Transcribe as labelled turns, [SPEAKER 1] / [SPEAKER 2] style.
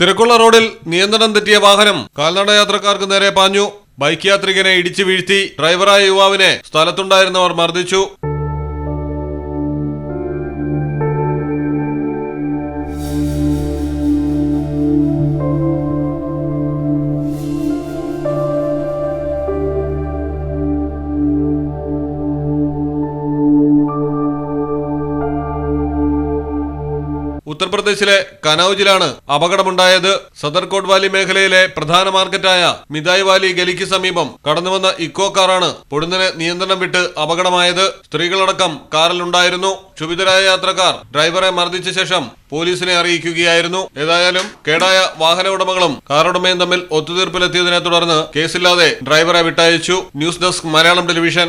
[SPEAKER 1] തിരക്കുള്ള റോഡിൽ നിയന്ത്രണം തെറ്റിയ വാഹനം കാൽനട യാത്രക്കാർക്ക് നേരെ പാഞ്ഞു. ബൈക്ക് യാത്രികനെ ഇടിച്ചു വീഴ്ത്തി ഡ്രൈവറായ യുവാവിനെ സ്ഥലത്തുണ്ടായിരുന്നവർ മർദ്ദിച്ചു. ഉത്തർപ്രദേശിലെ കനൌജിലാണ് അപകടമുണ്ടായത്. സദർകോട്ട് വാലി മേഖലയിലെ പ്രധാന മാർക്കറ്റായ മിതായ് വാലി ഗലിക്ക് സമീപം കടന്നുവന്ന ഇക്കോ കാറാണ് പൊടുന്നനെ നിയന്ത്രണം വിട്ട് അപകടമായത്. സ്ത്രീകളടക്കം കാറിലുണ്ടായിരുന്നു. ക്ഷുഭിതരായ യാത്രക്കാർ ഡ്രൈവറെ മർദ്ദിച്ച ശേഷം പോലീസിനെ അറിയിക്കുകയായിരുന്നു. ഏതായാലും കേടായ വാഹന ഉടമകളും കാറുടമയും തമ്മിൽ ഒത്തുതീർപ്പിലെത്തിയതിനെ തുടർന്ന് കേസില്ലാതെ ഡ്രൈവറെ വിട്ടയച്ചു. News desk Malayalam television.